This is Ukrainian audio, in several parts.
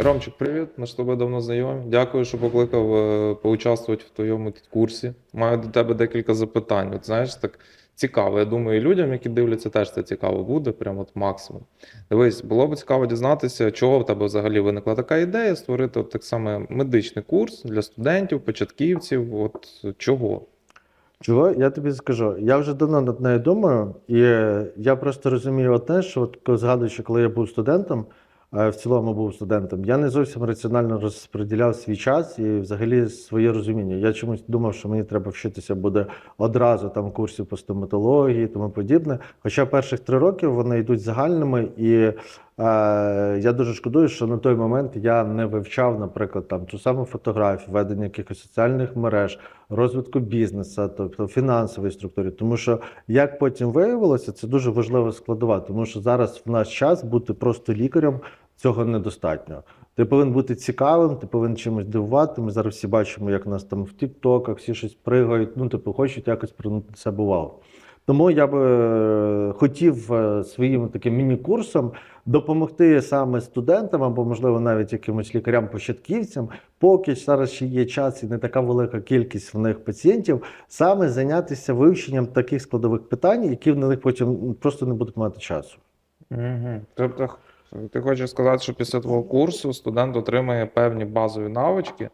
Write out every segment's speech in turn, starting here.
Ромчик, привіт. Ми ж з тобою давно знайомі. Дякую, що покликав е, поучаствувати в твоєму курсі. Маю до тебе декілька запитань. От знаєш, так цікаво. Я думаю, і людям, які дивляться, теж це цікаво буде, прямо от максимум. Дивись, було б цікаво дізнатися, чого в тебе взагалі виникла така ідея створити от так само медичний курс для студентів, початківців. От чого? Чого? Я тобі скажу. Я вже давно над нею думаю, і я просто розумію одне, що от згадуючи, коли я був студентом, в цілому був студентом, я не зовсім раціонально розподіляв свій час і взагалі своє розуміння. Я чомусь думав, що мені треба вчитися буде одразу там курсів по стоматології тому подібне. Хоча перших три роки вони йдуть загальними, і е, я дуже шкодую, що на той момент я не вивчав, наприклад, там ту саму фотографію, ведення якихось соціальних мереж, розвитку бізнесу, тобто фінансової структури. Тому що, як потім виявилося, це дуже важлива складова, тому що зараз в наш час бути просто лікарем цього недостатньо. Ти повинен бути цікавим, ти повинен чимось дивувати. Ми зараз всі бачимо, як нас там в Тіктоках всі щось пригають, ну типу хочуть якось привернути на себе увагу. Тому я би е, хотів е, своїм таким міні-курсом допомогти саме студентам або, можливо, навіть якимось лікарям-початківцям, поки зараз ще є час і не така велика кількість в них пацієнтів, саме зайнятися вивченням таких складових питань, які в них потім просто не будуть мати часу. Угу. Тобто, ти хочеш сказати, що після твого курсу студент отримає певні базові навички.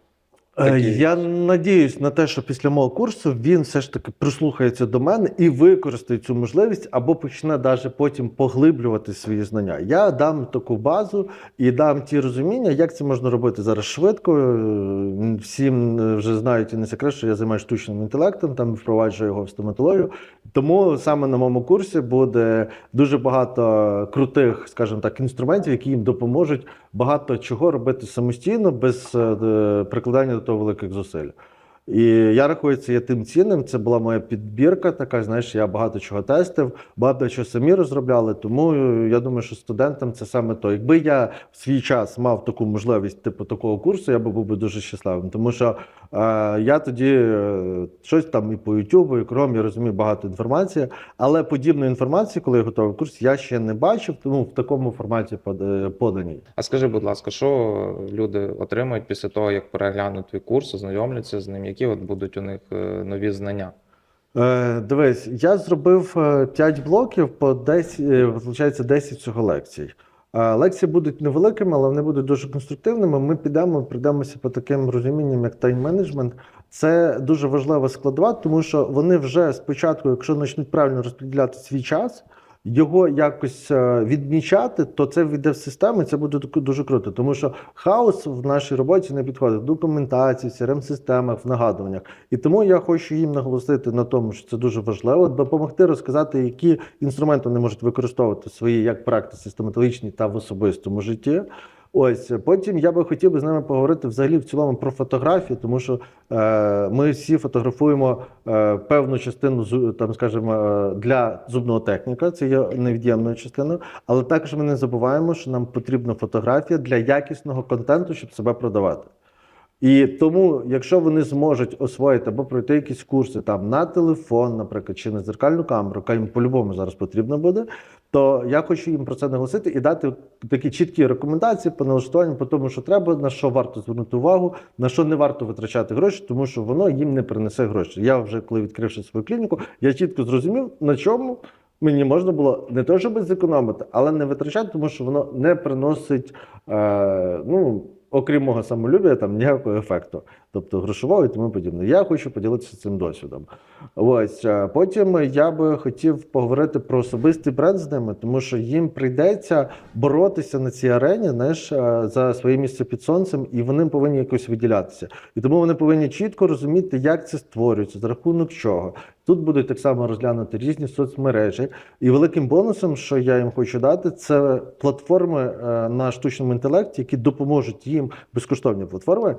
Е, Такі. Я надіюсь на те, що після мого курсу він все ж таки прислухається до мене і використає цю можливість, або почне навіть потім поглиблювати свої знання. Я дам таку базу і дам ті розуміння, як це можна робити зараз швидко. Е, Всім е, вже знають і не секрет, що я займаюся штучним інтелектом, там впроваджую його в стоматологію. Тому саме на моєму курсі буде дуже багато крутих, скажімо так, інструментів, які їм допоможуть багато чого робити самостійно, без е, прикладання до того великих зусиль. І я рахую, це є тим цінним. Це була моя підбірка, така знаєш, я багато чого тестив, багато чого самі розробляли. Тому е, я думаю, що студентам це саме то. Якби я в свій час мав таку можливість, типу такого курсу, я би був би дуже щасливим. Тому що е, я тоді е, щось там і по YouTube, і кром, я розумію багато інформації, але подібної інформації, коли я готував курс, я ще не бачив, тому в такому форматі е, поданій. А скажи, будь ласка, що люди отримають після того, як переглянуть твій курс, ознайомляться з ним, які от будуть у них е, нові знання? Е, дивись, я зробив 5 блоків по 10, е, виходить, 10 всього лекцій. Е, Лекції будуть невеликими, але вони будуть дуже конструктивними. Ми підемо, прийдемося по таким розумінням, як тайм-менеджмент. Це дуже важлива складова, тому що вони вже спочатку, якщо почнуть правильно розподіляти свій час, його якось е, відмічати, то це війде в систему, і це буде дуже круто. Тому що хаос в нашій роботі не підходить в документації, в crm системах в нагадуваннях. І тому я хочу їм наголосити на тому, що це дуже важливо, допомогти розказати, які інструменти вони можуть використовувати в своїй як практиці стоматологічній та в особистому житті. Ось потім я би хотів би з ними поговорити взагалі в цілому про фотографію, тому що е, ми всі фотографуємо е, певну частину там, скажімо, е, для зубного техніка, це є невід'ємною частиною. Але також ми не забуваємо, що нам потрібна фотографія для якісного контенту, щоб себе продавати. І тому, якщо вони зможуть освоїти або пройти якісь курси там на телефон, наприклад, чи на зеркальну камеру, яка їм по-любому зараз потрібна буде, то я хочу їм про це наголосити і дати такі чіткі рекомендації по налаштуванню, по тому, що треба, на що варто звернути увагу, на що не варто витрачати гроші, тому що воно їм не принесе гроші. Я вже коли відкривши свою клініку, я чітко зрозумів, на чому. Мені можна було не то, щоб зекономити, але не витрачати, тому що воно не приносить, е, ну, окрім мого самолюбія, там ніякого ефекту, тобто грошового і тому подібне. Я хочу поділитися цим досвідом. Ось е, потім я би хотів поговорити про особистий бренд з ними, тому що їм прийдеться боротися на цій арені, знаєш, е, за своє місце під сонцем, і вони повинні якось виділятися. І тому вони повинні чітко розуміти, як це створюється, за рахунок чого. Тут будуть так само розглянути різні соцмережі. І великим бонусом, що я їм хочу дати, це платформи е, на штучному інтелекті, які допоможуть їм безкоштовні платформи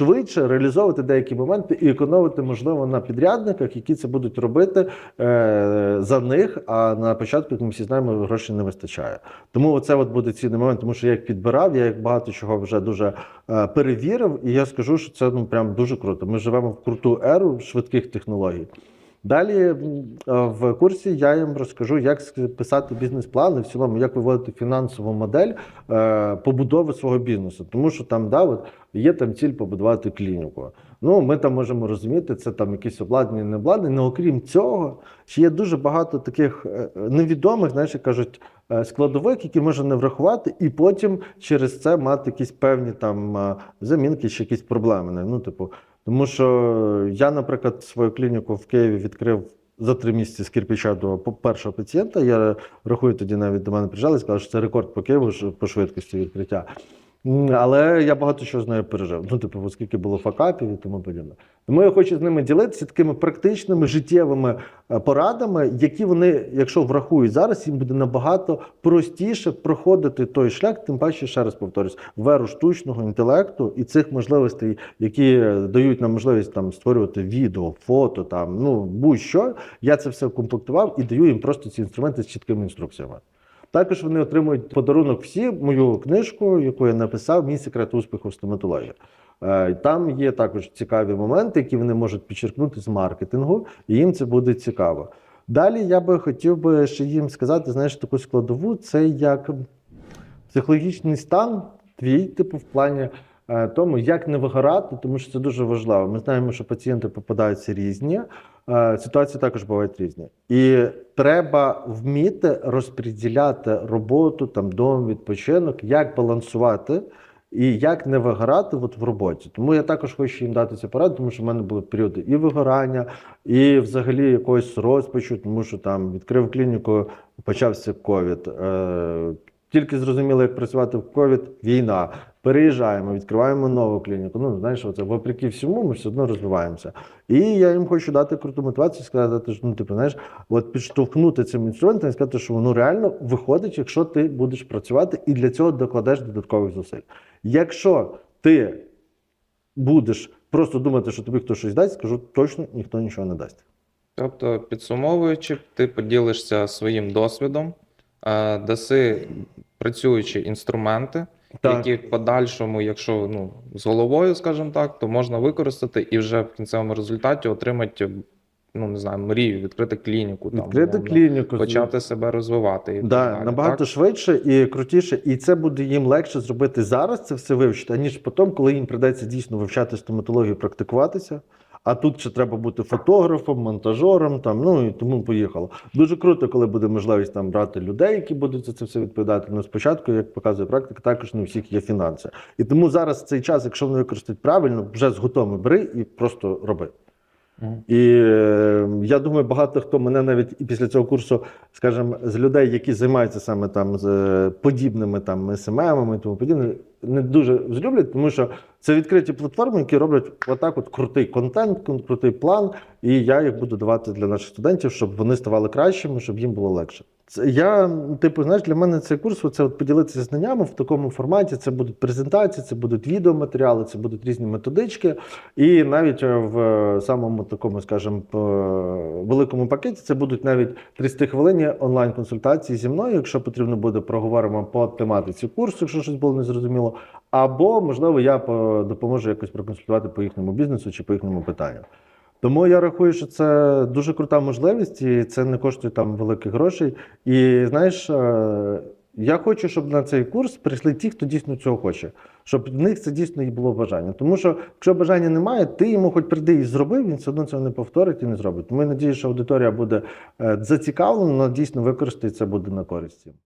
швидше реалізовувати деякі моменти і економити, можливо, на підрядниках, які це будуть робити е, за них. А на початку, як ми всі знаємо, грошей не вистачає. Тому оце от буде цінний момент, тому що я їх підбирав, я як багато чого вже дуже е, перевірив, і я скажу, що це ну прям дуже круто. Ми живемо в круту еру швидких технологій. Далі в курсі я їм розкажу, як писати бізнес-план і в цілому, як виводити фінансову модель е, побудови свого бізнесу. Тому що там да, от, є там ціль побудувати клініку. Ну, ми там можемо розуміти, це там якісь обладнання, не обладнання. Але окрім цього, ще є дуже багато таких е, невідомих, знаєш, кажуть, е, складових, які можна не врахувати, і потім через це мати якісь певні там замінки чи якісь проблеми. Ну, типу, тому що я, наприклад, свою клініку в Києві відкрив. За три місяці з кирпича до першого пацієнта. Я рахую, тоді навіть до мене приїжджали, сказали, що це рекорд по Києву по швидкості відкриття. Але я багато чого з нею пережив. Ну, типу, оскільки було факапів і тому подібне. Тому я хочу з ними ділитися такими практичними життєвими е, порадами, які вони, якщо врахують зараз, їм буде набагато простіше проходити той шлях, тим паче, ще раз повторюсь, в еру штучного інтелекту і цих можливостей, які е, дають нам можливість там створювати відео, фото, там ну будь-що. Я це все комплектував і даю їм просто ці інструменти з чіткими інструкціями. Також вони отримують подарунок всі мою книжку, яку я написав Мій секрет успіху в стоматології. Е, Там є також цікаві моменти, які вони можуть підчеркнути з маркетингу, і їм це буде цікаво. Далі я би хотів би ще їм сказати, знаєш, таку складову, це як психологічний стан твій, типу, в плані тому, як не вигорати, тому що це дуже важливо. Ми знаємо, що пацієнти попадаються різні, е, ситуації також бувають різні. І треба вміти розподіляти роботу, там, дом, відпочинок, як балансувати. І як не вигорати от в роботі. Тому я також хочу їм дати цю пораду, тому що в мене були періоди і вигорання, і взагалі якогось розпачу, тому що там відкрив клініку, почався ковід. Е, тільки зрозуміли, як працювати в ковід, війна. Переїжджаємо, відкриваємо нову клініку. Ну, знаєш, оце вопреки всьому, ми все одно розвиваємося. І я їм хочу дати круту мотивацію, сказати, що ну, типу, знаєш, от підштовхнути цим інструментом і сказати, що воно реально виходить, якщо ти будеш працювати і для цього докладеш додаткових зусиль. Якщо ти будеш просто думати, що тобі хтось щось дасть, скажу точно ніхто нічого не дасть. Тобто, підсумовуючи, ти поділишся своїм досвідом, е, даси працюючі інструменти, Так. які в подальшому, якщо ну, з головою, скажімо так, то можна використати і вже в кінцевому результаті отримати, ну не знаю, мрію, відкрити клініку, там, Відкрити умовно, клініку, почати себе розвивати. І Да, так набагато так? швидше і крутіше, і це буде їм легше зробити зараз це все вивчити, аніж потім, коли їм прийдеться дійсно вивчати стоматологію, практикуватися. А тут ще треба бути фотографом, монтажером, там, ну і тому поїхало. Дуже круто, коли буде можливість там брати людей, які будуть за це все відповідати. Ну, спочатку, як показує практика, також не у всіх є фінанси. І тому зараз цей час, якщо вони використають правильно, вже з готовими бери і просто роби. І е, я думаю, багато хто мене навіть і після цього курсу, скажімо, з людей, які займаються саме там з е, подібними там СММами і тому подібне, не дуже злюблять, тому що це відкриті платформи, які роблять отак, от крутий контент, кон- крутий план. І я їх буду давати для наших студентів, щоб вони ставали кращими, щоб їм було легше. Це я, типу, знаєш, для мене цей курс це от поділитися знаннями в такому форматі. Це будуть презентації, це будуть відеоматеріали, це будуть різні методички. І навіть е, в е, самому такому, скажімо, великому пакеті це будуть навіть 30 хвилинні онлайн-консультації зі мною. Якщо потрібно буде, проговоримо по тематиці курсу, якщо щось було незрозуміло. Або, можливо, я допоможу якось проконсультувати по їхньому бізнесу чи по їхньому питанню. Тому я рахую, що це дуже крута можливість, і це не коштує там великих грошей. І знаєш, е, я хочу, щоб на цей курс прийшли ті, хто дійсно цього хоче, щоб в них це дійсно і було бажання. Тому що, якщо бажання немає, ти йому хоч прийди і зробив, він все одно цього не повторить і не зробить. Тому я надію, що аудиторія буде е, зацікавлена, але дійсно використати це буде на користь.